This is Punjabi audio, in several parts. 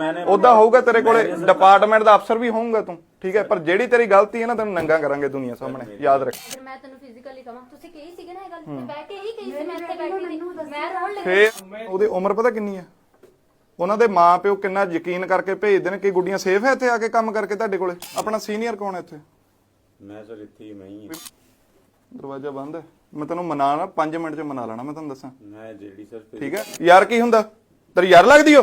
ਮੈਨੇ ਉਦਾਂ ਹੋਊਗਾ ਤੇਰੇ ਕੋਲੇ ਡਿਪਾਰਟਮੈਂਟ ਦਾ ਅਫਸਰ ਵੀ ਹੋਊਗਾ ਤੂੰ ਠੀਕ ਹੈ ਪਰ ਜਿਹੜੀ ਤੇਰੀ ਗਲਤੀ ਹੈ ਨਾ ਤੈਨੂੰ ਨੰਗਾ ਕਰਾਂਗੇ ਦੁਨੀਆ ਸਾਹਮਣੇ ਯਾਦ ਰੱਖ। ਫਿਰ ਮੈਂ ਤੈਨੂੰ ਫਿਜ਼ੀਕਲੀ ਕਹਾਂ ਤੁਸੀਂ ਕਹੀ ਸੀਗੇ ਨਾ ਇਹ ਗੱਲ ਤੇ ਬਹਿ ਕੇ ਹੀ ਕਹੀ ਸੀ ਮੈਂ ਇੱਥੇ ਬੈਠੀ ਸੀ। ਮੈਂ ਰੋਣ ਲੱਗੀ ਫੇਰ ਉਹਦੀ ਉਮਰ ਪਤਾ ਕਿੰਨੀ ਹੈ? ਉਹਨਾਂ ਦੇ ਮਾਪਿਓ ਕਿੰਨਾ ਯਕੀਨ ਕਰਕੇ ਭੇਜਦੇ ਨੇ ਕਿ ਗੁੱਡੀਆਂ ਸੇਫ ਹੈ ਇੱਥੇ ਆ ਕੇ ਕੰਮ ਕਰਕੇ ਤੁਹਾਡੇ ਕੋਲੇ? ਆਪਣਾ ਸੀਨੀਅਰ ਕੌਣ ਹੈ ਇੱਥੇ? ਮੈਂ ਸਰ ਇੱਥੇ ਹੀ ਮੈਂ ਹੀ ਹਾਂ। ਦਰਵਾਜ਼ਾ ਬੰਦ ਹੈ। ਮੈਂ ਤੈਨੂੰ ਮਨਾ ਲਾ 5 ਮਿੰਟ ਚ ਮਨਾ ਲੈਣਾ ਮੈਂ ਤੁਹਾਨੂੰ ਦੱਸਾਂ। ਮੈਂ ਜਿਹੜੀ ਸਰ ਠੀਕ ਹੈ? ਯਾਰ ਕੀ ਹੁੰਦਾ? ਤੇਰੀ ਯਾਰ ਲੱਗਦੀ ਓ?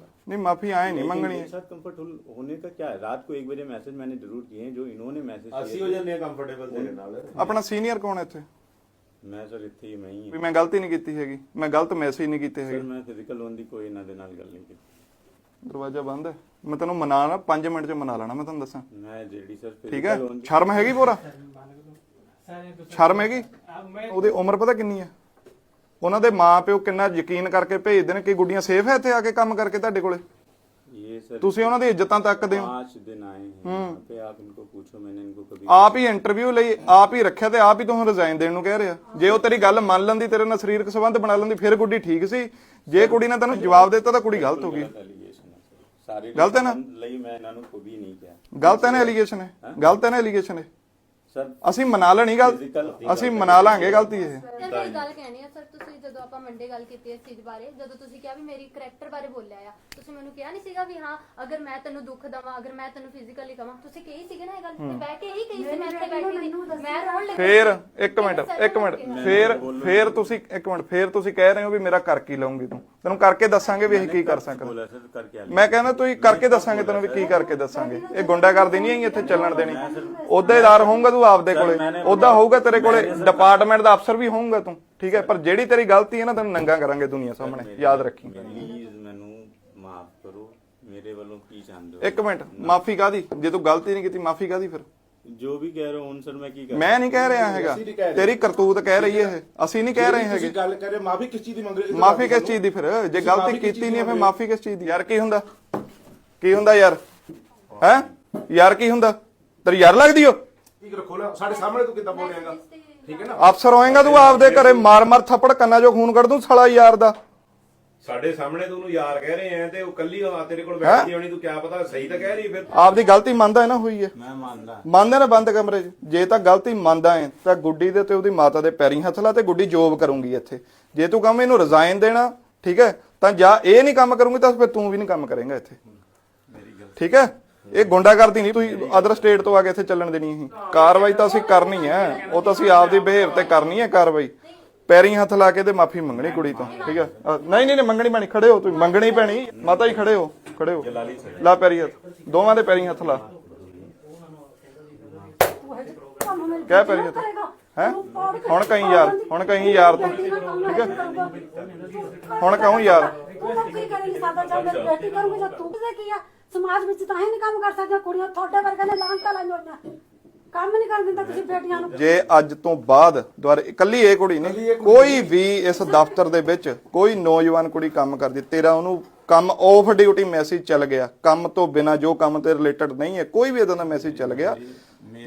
मैं माफी मांग लूं मैं मांग लूंगा ਨਹੀਂ ਮਾਫੀ ਆਏ ਨਹੀਂ लेकिन ਮੰਗਣੀ मेरे साथ कंफर्टेबल होने का क्या है रात को एक बजे मैसेज मैंने जरूर किए हैं जो इन्होंने मैसेज ਅਸੀਂ ਹੋ ਜਾਂਦੇ ਆ ਕੰਫਰਟੇਬਲ ਤੇਰੇ ਨਾਲ ਆਪਣਾ ਸੀਨੀਅਰ ਕੌਣ ਹੈ ਇੱਥੇ मैं सर ਇੱਥੇ ਹੀ ਮੈਂ ਹੀ ਵੀ ਮੈਂ ਗਲਤੀ ਨਹੀਂ ਕੀਤੀ ਹੈਗੀ ਮੈਂ ਗਲਤ ਮੈਸੇਜ ਨਹੀਂ ਕੀਤੇ ਸਰ ਹੈਗੇ ਮੈਂ ਫਿਜ਼ੀਕਲ ਲੋਨ ਦੀ ਕੋਈ ਇਹਨਾਂ ਦੇ ਨਾਲ ਗੱਲ ਨਹੀਂ ਕੀਤੀ ਦਰਵਾਜ਼ਾ ਬੰਦ ਹੈ ਮੈਂ ਤੈਨੂੰ ਮਨਾ ਲਾ 5 ਮਿੰਟ ਚ ਮਨਾ ਲੈਣਾ ਮੈਂ ਤੁਹਾਨੂੰ ਦੱਸਾਂ ਮੈਂ ਜਿਹੜੀ ਸਰ ਠੀਕ ਹੈ ਫਿਜ਼ੀਕਲ ਲੋਨ ਸ਼ਰਮ ਹੈਗੀ ਪੂਰਾ ਸ਼ਰਮ ਹੈਗੀ ਉਹਦੀ ਉਮਰ ਪਤਾ ਕਿੰਨੀ ਹੈ ਉਹਨਾਂ ਦੇ ਮਾਪਿਓ ਕਿੰਨਾ ਯਕੀਨ ਕਰਕੇ ਭੇਜਦੇ ਨੇ ਕਿ ਗੁੱਡੀਆਂ ਸੇਫ ਹੈ ਇੱਥੇ ਆ ਕੇ ਕੰਮ ਕਰਕੇ ਤੁਹਾਡੇ ਕੋਲੇ ये सर ਤੁਸੀਂ ਉਹਨਾਂ ਦੀ ਇੱਜ਼ਤਾਂ ਤੱਕਦੇ ਹੋ पांच दिन आए हैं यहाँ पे आप इनको पूछो मैंने इनको कभी ਆਪ ਹੀ ਇੰਟਰਵਿਊ ਲਈ ਆਪ ਹੀ ਰੱਖਿਆ ਤੇ ਆਪ ਹੀ ਤੁਹਾਨੂੰ ਰਿਜ਼ਾਈਨ ਦੇਣ ਨੂੰ ਕਹਿ ਰਿਹਾ ਜੇ ਉਹ ਤੇਰੀ ਗੱਲ ਮੰਨ ਲੈਂਦੀ ਤੇਰੇ ਨਾਲ ਸਰੀਰਕ ਸੰਬੰਧ ਬਣਾ ਲੈਂਦੀ ਫਿਰ ਗੁੱਡੀ ਠੀਕ ਸੀ ਜੇ ਕੁੜੀ ਨੇ ਤੈਨੂੰ ਜਵਾਬ ਦਿੱਤਾ ਤਾਂ ਕੁੜੀ ਗਲਤ ਹੋ ਗਈ एलिगेशन है सर सारे गलत है ना? ਲਈ ਮੈਂ ਇਹਨਾਂ ਨੂੰ ਕੋਈ ਨਹੀਂ ਕਿਹਾ ਗਲਤ ਹੈ ਨਾ ਐਲੀਗੇਸ਼ਨ ਹੈ ਗਲਤ ਹੈ ਨਾ ਐਲੀਗੇਸ਼ਨ ਹੈ ਸਰ ਅਸੀਂ ਮਨਾ ਲੈਣੀ ਗੱਲ ਅਸੀਂ ਮਨਾ ਲਾਂਗੇ ਗਲਤੀ ਇਹ ਸਰ ਮੇਰੀ ਗੱਲ ਕਹਿਣੀ ਆ ਸਰ ਤੁਸੀਂ ਜਦੋਂ ਆਪਾਂ ਮੰਡੇ ਗੱਲ ਕੀਤੀ ਇਸ ਚੀਜ਼ ਬਾਰੇ ਜਦੋਂ ਤੁਸੀਂ ਕਿਹਾ ਵੀ ਮੇਰੀ ਕਰੈਕਟਰ ਬਾਰੇ ਬੋਲਿਆ ਆ ਤੁਸੀਂ ਮੈਨੂੰ ਕਿਹਾ ਨਹੀਂ ਸੀਗਾ ਵੀ ਹਾਂ ਅਗਰ ਮੈਂ ਤੈਨੂੰ ਦੁੱਖ ਦਵਾਂ ਅਗਰ ਮੈਂ ਤੈਨੂੰ ਫਿਜ਼ੀਕਲੀ ਕਹਾਂ ਤੁਸੀਂ ਕਹੀ ਸੀਗੇ ਨਾ ਇਹ ਗੱਲ ਤੇ ਬਹਿ ਕੇ ਹੀ ਕਹੀ ਸੀ ਮੈਂ ਇੱਥੇ ਬੈਠੀ ਸੀ ਮੈਂ ਰੋਣ ਲੱਗੀ ਫੇਰ? ਇੱਕ ਮਿੰਟ ਇੱਕ ਮਿੰਟ। ਫੇਰ ਫੇਰ ਤੁਸੀਂ ਇੱਕ ਮਿੰਟ ਫੇਰ ਤੁਸੀਂ ਕਹਿ ਰਹੇ ਹੋ ਵੀ ਮੇਰਾ ਕਰ ਕੀ ਲਊਂਗੀ ਤੂੰ। ਤੈਨੂੰ ਕਰਕੇ ਦੱਸਾਂਗੇ ਵੀ ਅਸੀਂ ਕੀ ਕਰ ਸਕਦੇ। ਕਰਕੇ ਮੈਂ ਕਹਿੰਦਾ ਤੁਸੀਂ ਕਰਕੇ ਦੱਸਾਂਗੇ ਤੈਨੂੰ ਵੀ ਕੀ ਕਰਕੇ ਦੱਸਾਂਗੇ। ਇਹ ਗੁੰਡਾਗਰਦੀ ਨਹੀਂ ਆਈ ਇੱਥੇ ਚੱਲਣ ਦੇਣੀ। ਅਹੁਦੇਦਾਰ ਹੋਊਗਾ ਤੂੰ ਆਪਦੇ ਕੋਲੇ। ਉਹਦਾ ਹੋਊਗਾ ਤੇਰੇ ਕੋਲੇ। ਡਿਪਾਰਟਮੈਂਟ ਦਾ ਅਫਸਰ ਵੀ ਹੋਊਗਾ ਤੂੰ। ਠੀਕ ਹੈ? ਪਰ ਜਿਹੜੀ ਤੇਰੀ ਗਲਤੀ ਹੈ ਨਾ ਤੈਨੂੰ ਨੰਗਾ ਕਰਾਂਗੇ ਦੁਨੀਆ ਸਾਹਮਣੇ। ਯਾਦ ਰੱਖੀ। ਪਲੀਜ਼ ਮੈਨੂੰ ਮਾਫ ਕਰੋ। ਮੇਰੇ ਵੱਲੋਂ ਕੀ ਚਾਹੁੰਦੇ ਹੋ? ਇੱਕ ਮਿੰਟ। ਮਾਫੀ ਕਾਦੀ ਜੇ ਤੂੰ ਗਲਤੀ ਨਹੀਂ ਕੀਤੀ ਮਾਫੀ ਕਾਦੀ ਫਿਰ? ਜੋ ਵੀ ਕਹਿ ਰਹੇ ਹੋ ਹੁਣ ਸਰ ਮੈਂ ਕੀ ਕਰਾਂ? ਮੈਂ ਨਹੀਂ ਕਹਿ ਰਿਹਾ ਹੈਗਾ। ਤੇਰੀ ਕਰਤੂਤ ਕਹਿ ਰਹੀ ਹੈ ਇਹ। ਅਸੀਂ ਨਹੀਂ ਕਹਿ ਰਹੇ ਹੈਗੇ। ਤੁਸੀਂ ਗੱਲ ਕਰੇ ਮਾਫੀ ਕਿਸ ਚੀਜ਼ ਦੀ ਮੰਗ ਰਹੇ ਹੋ? ਮਾਫੀ ਕਿਸ ਚੀਜ਼ ਦੀ ਫਿਰ? ਜੇ ਗਲਤੀ ਕੀਤੀ ਨਹੀਂ ਫਿਰ ਮਾਫੀ ਕਿਸ ਚੀਜ਼ ਦੀ? ਯਾਰ ਕੀ ਹੁੰਦਾ? ਕੀ ਹੁੰਦਾ ਯਾਰ? ਹੈ? ਯਾਰ ਕੀ ਹੁੰਦਾ? ਤੇਰੀ ਯਾਰ ਲੱਗਦੀ ਓ? ਠੀਕ ਰੱਖੋ ਨਾ ਸਾਡੇ ਸਾਹਮਣੇ ਤੂੰ ਕਿੱਦਾਂ ਬੋਲ ਰਿਹਾਗਾ ਠੀਕ ਹੈ ਨਾ? ਅਫਸਰ ਹੋਏਗਾ ਤੂੰ ਆਪਦੇ ਘਰੇ ਮਾਰ ਮਾਰ ਥੱਪੜ ਕੰਨਾਂ ਚੋਂ ਖੂਨ ਕੱਢ ਦੂੰ ਸਾਲਾ ਯਾਰ ਦਾ। ਸਾਡੇ ਸਾਹਮਣੇ ਤੂੰ ਉਹਨੂੰ ਯਾਰ ਕਹਿ ਰਹੇ ਆ ਤੇ ਉਹ ਕੱਲੀ ਆ ਤੇਰੇ ਕੋਲ ਬੈਠੀ ਹੋਣੀ ਤੂੰ ਕਿਆ ਪਤਾ ਸਹੀ ਤਾਂ ਕਹਿ ਰਹੀ ਫਿਰ। ਆਪਦੀ ਗਲਤੀ ਮੰਨਦਾ ਹੈ ਨਾ ਹੋਈ ਹੈ। ਮੈਂ ਮੰਨਦਾ। ਮੰਨਦੇ ਨਾ ਬੰਦ ਕਮਰੇ 'ਚ? ਜੇ ਤਾਂ ਗਲਤੀ ਮੰਨਦਾ ਹੈ ਤਾਂ ਗੁੱਡੀ ਦੇ ਤੇ ਉਹਦੀ ਮਾਤਾ ਦੇ ਪੈਰੀਂ ਹੱਥ ਲਾ ਤੇ ਗੁੱਡੀ ਜੋਬ ਕਰੂੰਗੀ ਇੱਥੇ। ਜੇ ਤੂੰ ਕਹਵੇਂ ਇਹਨੂੰ ਰਿਜ਼ਾਈਨ ਦੇਣਾ ਠੀਕ ਹੈ ਤਾਂ ਜਾਂ ਇਹ ਨਹੀਂ ਕੰਮ ਕਰੂੰਗੀ ਤਾਂ ਫਿਰ ਤੂੰ ਵੀ ਨਹੀਂ ਕੰਮ ਕਰੇਂਗਾ ਇੱਥੇ। ਠੀਕ ਹੈ? ਇਹ ਗੁੰਡਾਗਰਦੀ ਨਹੀਂ ਤੁਸੀਂ ਅਦਰ ਸਟੇਟ ਤੋਂ ਆ ਕੇ ਇੱਥੇ ਚੱਲਣ ਦੇਣੀ ਸੀ ਕਾਰਵਾਈ ਤਾਂ ਅਸੀਂ ਕਰਨੀ ਹੈ ਉਹ ਤਾਂ ਅਸੀਂ ਆਪਦੀ ਬਿਹੇਵ ਤੇ ਕਰਨੀ ਹੈ ਕਾਰਵਾਈ। ਪੈਰੀਂ ਹੱਥ ਲਾ ਕੇ ਤੇ ਮਾਫੀ ਮੰਗਣੀ ਕੁੜੀ ਤੋਂ ਠੀਕ ਹੈ ਅ, ਨਹੀਂ ਨਹੀਂ ਨਹੀਂ ਮੰਗਣੀ ਪੈਣੀ ਖੜੇ ਹੋ ਤੁਸੀਂ ਮੰਗਣੀ ਪੈਣੀ ਮਾਤਾ ਜੀ ਖੜੇ ਹੋ ਖੜੇ ਹੋ। ਲਾ ਪੈਰੀ ਹੱਥ ਦੋਵਾਂ ਦੇ ਪੈਰੀਂ ਹੱਥ ਲਾ। ਕਹਿ ਪੈਰੀ ਹੱਥ। ਹੈ? ਹੁਣ ਕਹੀਂ ਯਾਰ ਹੁਣ ਕਹੀਂ ਯਾਰ ਤੂੰ ਠੀਕ ਹੈ ਹੁਣ ਕਹੂੰ ਯਾਰ। ਤੂੰ ਤਾਂ ਕੀ ਕਰੇਂਗੀ ਸਾਡਾ ਚੱਲ ਮੇਰੀ ਬੇਟੀ ਕਰੂੰਗੀ ਤਾਂ? ਤੂੰ ਤੇ ਸਮਾਜ ਵਿੱਚ ਤਾਂ ਹੀ ਨਹੀਂ ਕੰਮ ਕਰ ਸਕਦੀਆਂ ਕੁੜੀਆਂ ਤੁਹਾਡੇ ਵਰਗੇ ਨੇ ਲਾਂਟਾ ਲਾਈਆਂ ਹੋਈਆਂ। ਕੰਮ ਨਹੀਂ ਕਰਨ ਦਿੰਦਾ ਤੁਸੀਂ ਬੇਟੀਆਂ ਨੂੰ। ਜੇ ਅੱਜ ਤੋਂ ਬਾਅਦ ਦੁਆਰੇ ਇਕੱਲੀ ਇਹ ਕੁੜੀ ਨਹੀਂ ਕੋਈ ਵੀ ਇਸ ਦਫ਼ਤਰ ਦੇ ਵਿੱਚ ਕੋਈ ਨੌਜਵਾਨ ਕੁੜੀ ਕੰਮ ਕਰਦੀ ਤੇਰਾ ਉਹਨੂੰ ਕੰਮ ਆਫ ਡਿਊਟੀ ਮੈਸੇਜ ਚੱਲ ਗਿਆ। ਕੰਮ ਤੋਂ ਬਿਨਾ ਜੋ ਕੰਮ ਤੇ ਰਿਲੇਟਡ ਨਹੀਂ ਹੈ ਕੋਈ ਵੀ ਇਦਾਂ ਦਾ ਮੈਸੇਜ ਚੱਲ ਗਿਆ।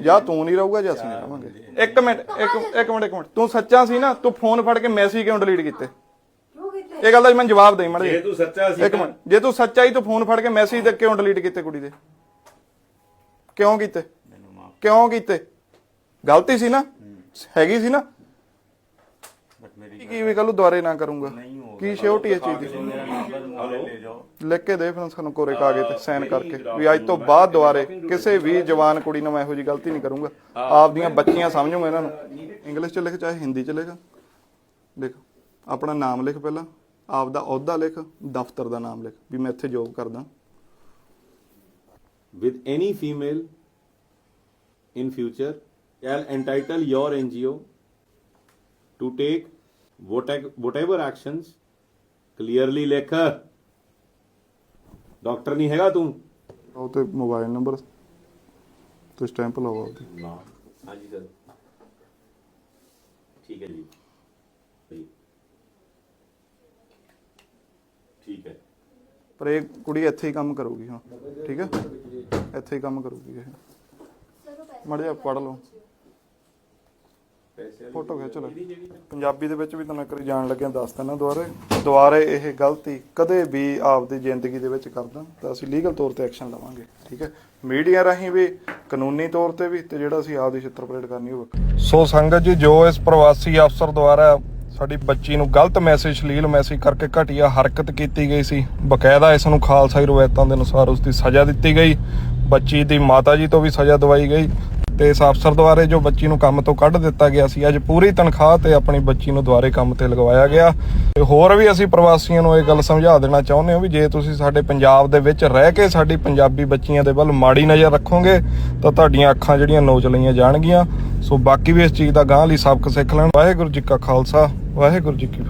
ਜਾਂ ਤੂੰ ਨਹੀਂ ਰਹੂਗਾ ਜਾਂ ਅਸੀਂ ਨਹੀਂ ਰਹਾਂਗੇ ਇੱਕ ਮਿੰਟ ਇੱਕ ਇੱਕ ਮਿੰਟ ਇੱਕ ਮਿੰਟ। ਤੂੰ ਸੱਚਾ ਸੀ ਨਾ ਤੂੰ ਫੋਨ ਫੜ ਕੇ ਮੈਸੇਜ ਕਿਉਂ ਡਿਲੀਟ ਕੀਤੇ? ਕਿਉਂ ਕੀਤੇ? ਇਹ ਗੱਲ ਦਾ ਮੈਨੂੰ ਜਵਾਬ ਦੇ ਮੜ ਜੇ ਤੂੰ ਸੱਚਾ ਸੀ ਇੱਕ ਮਿੰਟ। ਜੇ ਤੂੰ ਸੱਚਾ ਹੀ ਤੂੰ ਫੋਨ ਫੜ ਕੇ ਮੈਸੇਜ ਦੇ ਕਿਉਂ ਡਿਲੀਟ ਕੀਤੇ ਕੁੜੀ ਦੇ? ਕਿਉਂ ਕੀਤੇ? ਕਿਉਂ ਕੀਤੇ? ਗਲਤੀ ਸੀ ਨਾ? ਹੈਗੀ ਸੀ ਨਾ? ਕੀ ਵੀ ਕੱਲ ਨੂੰ ਦੁਬਾਰੇ ਨਾ ਕਰੂੰਗਾ। ਕੀ ਸ਼ਿਓਰਟੀ ਹੈ ਚੀਜ਼ ਦੀ ਲਿਖ ਕੇ ਦੇ ਫਿਰ ਸਾਨੂੰ ਕੋਰੇ ਕਾਗਜ਼ ਤੇ ਸਾਈਨ ਕਰਕੇ। ਵੀ ਅੱਜ ਤੋਂ ਬਾਅਦ ਦੁਬਾਰੇ ਕਿਸੇ ਵੀ ਜਵਾਨ ਕੁੜੀ ਨੂੰ ਮੈਂ ਇਹੋ ਜੀ ਗਲਤੀ ਨਹੀਂ ਕਰੂੰਗਾ। ਆਪਦੀਆਂ ਬੱਚੀਆਂ ਸਮਝੂਗਾ ਇਹਨਾਂ ਨੂੰ। ਇੰਗਲਿਸ਼ ਚ ਲਿਖ ਚਾਹੇ ਹਿੰਦੀ ਚ ਲਿਖ। ਲਿਖ ਆਪਣਾ ਨਾਮ ਲਿਖ ਪਹਿਲਾਂ। ਆਪ ਦਾ ਅਹੁਦਾ ਲਿਖ ਦਫ਼ਤਰ ਦਾ ਨਾਮ ਲਿਖ। ਵੀ ਮੈਂ ਇੱਥੇ ਜੋਬ ਕਰਦਾ। With any female in future shall entitle your NGO to take whate- whatever actions clearly ਲਿਖ ਡਾਕਟਰ ਨਹੀਂ ਹੈਗਾ ਤੂੰ ਉਹ ਤੇ ਮੋਬਾਈਲ ਨੰਬਰ ਤੇ ਸਟੈਂਪ ਲਵਾਓ ਉਹਦੀ ਨਾ। ਹਾਂਜੀ ਸਰ ਠੀਕ ਹੈ ਜੀ। ਜੀ। ਠੀਕ ਹੈ। ਪਰ ਇਹ ਕੁੜੀ ਇੱਥੇ ਹੀ ਕੰਮ ਕਰੂਗੀ ਹੁਣ ਠੀਕ ਹੈ? ਇੱਥੇ ਹੀ ਕੰਮ ਕਰੂਗੀ ਇਹ। ਮੜਿਆ ਪੜ ਲਓ। ਫੋਟੋ ਖਿੱਚ ਲਓ। ਪੰਜਾਬੀ ਦੇ ਵਿੱਚ ਵੀ ਤੁਹਾਨੂੰ ਇੱਕ ਜਾਣ ਲੱਗਿਆ ਦੱਸ ਦਿੰਦਾ ਦੁਬਾਰੇ ਦੁਬਾਰੇ ਇਹ ਗਲਤੀ ਕਦੇ ਵੀ ਆਪਦੀ ਜ਼ਿੰਦਗੀ ਦੇ ਵਿੱਚ ਕਰਦਾ। ਤਾਂ ਅਸੀਂ ਲੀਗਲ ਤੌਰ ਤੇ ਐਕਸ਼ਨ ਲਵਾਂਗੇ, ਠੀਕ ਹੈ? ਮੀਡੀਆ ਰਾਹੀਂ ਵੀ, ਕਾਨੂੰਨੀ ਤੌਰ ਤੇ ਵੀ ਤੇ ਜਿਹੜਾ ਅਸੀਂ ਆਪਦੀ ਛਿੱਤਰ ਕਰਨੀ ਹੋਵੇ ਸੋ ਸੰਗਤ ਜੀ, ਜੋ ਇਸ ਪ੍ਰਵਾਸੀ ਅਫਸਰ ਦੁਆਰਾ ਸਾਡੀ ਬੱਚੀ ਨੂੰ ਗਲਤ ਮੈਸੇਜ ਸ਼ਲੀਲ ਮੈਸੇਜ ਕਰਕੇ ਘਟੀਆ ਹਰਕਤ ਕੀਤੀ ਗਈ ਸੀ, ਬਕਾਇਦਾ ਇਸ ਨੂੰ ਖਾਲਸਾਈ ਰਵਾਇਤਾਂ ਦੇ ਅਨੁਸਾਰ ਉਸ ਦੀ ਸਜ਼ਾ ਦਿੱਤੀ ਗਈ। ਬੱਚੀ ਦੀ ਮਾਤਾ ਜੀ ਤੋਂ ਵੀ ਸਜ਼ਾ ਦਵਾਈ ਗਈ। ਤੇ ਇਸ ਅਫਸਰ ਦੁਆਰੇ ਜੋ ਬੱਚੀ ਨੂੰ ਕੰਮ ਤੋਂ ਕੱਢ ਦਿੱਤਾ ਗਿਆ ਸੀ, ਅੱਜ ਪੂਰੀ ਤਨਖਾਹ ਤੇ ਆਪਣੀ ਬੱਚੀ ਨੂੰ ਦੁਆਰੇ ਕੰਮ ਤੇ ਲਗਵਾਇਆ ਗਿਆ। ਤੇ ਹੋਰ ਵੀ ਅਸੀਂ ਪ੍ਰਵਾਸੀਆਂ ਨੂੰ ਇਹ ਗੱਲ ਸਮਝਾ ਦੇਣਾ ਚਾਹੁੰਦੇ ਹਾਂ ਵੀ ਜੇ ਤੁਸੀਂ ਸਾਡੇ ਪੰਜਾਬ ਦੇ ਵਿੱਚ ਰਹਿ ਕੇ ਸਾਡੀ ਪੰਜਾਬੀ ਬੱਚੀਆਂ ਦੇ ਵੱਲ ਮਾੜੀ ਨਜ਼ਰ ਰੱਖੋਗੇ, ਤਾਂ ਤੁਹਾਡੀਆਂ ਅੱਖਾਂ ਜਿਹੜੀਆਂ ਨੋਚ ਲਈਆਂ ਜਾਣਗੀਆਂ। ਸੋ ਬਾਕੀ ਵੀ ਇਸ ਚੀਜ਼ ਦਾ ਗਾਂਹ ਲਈ ਸਬਕ ਸਿੱਖ ਲੈਣ। ਵਾਹਿਗੁਰੂ ਜੀ ਕਾ ਖਾਲਸਾ, ਵਾਹਿਗੁਰੂ ਜੀ ਕੀ